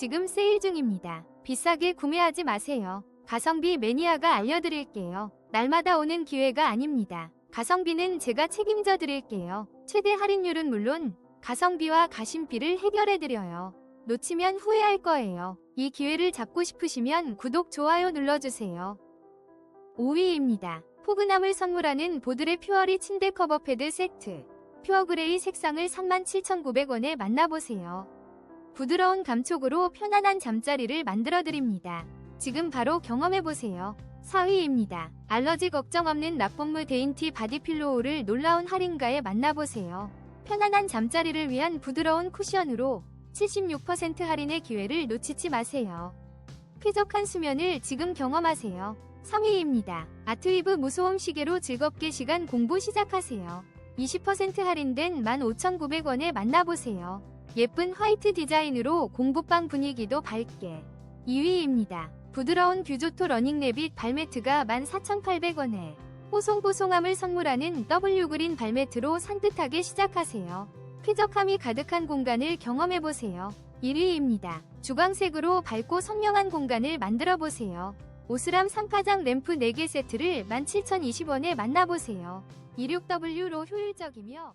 지금 세일 중입니다. 비싸게 구매하지 마세요. 가성비 매니아가 알려드릴게요. 날마다 오는 기회가 아닙니다. 가성비는 제가 책임져 드릴게요. 최대 할인율은 물론 가성비와 가심비를 해결해 드려요. 놓치면 후회할 거예요. 이 기회를 잡고 싶으시면 구독, 좋아요 눌러주세요. 5위입니다. 포근함을 선물하는 보드레 퓨어리 침대 커버 패드 세트. 퓨어 그레이 색상을 37,900원에 만나보세요. 부드러운 감촉으로 편안한 잠자리를 만들어드립니다. 지금 바로 경험해보세요. 4위입니다. 알러지 걱정 없는 낙본무 데인티 바디필로우를 놀라운 할인가에 만나보세요. 편안한 잠자리를 위한 부드러운 쿠션으로 76% 할인의 기회를 놓치지 마세요. 쾌적한 수면을 지금 경험하세요. 3위입니다. 아트위브 무소음 시계로 즐겁게 시간 공부 시작하세요. 20% 할인된 15,900원에 만나보세요. 예쁜 화이트 디자인으로 공부방 분위기도 밝게. 2위입니다. 부드러운 뷰조토 러닝레빗 발매트가 14,800원에 뽀송뽀송함을 선물하는 W그린 발매트로 산뜻하게 시작하세요. 쾌적함이 가득한 공간을 경험해보세요. 1위입니다. 주광색으로 밝고 선명한 공간을 만들어보세요. 오스람 3파장 램프 4개 세트를 17,020원에 만나보세요. 26W로 효율적이며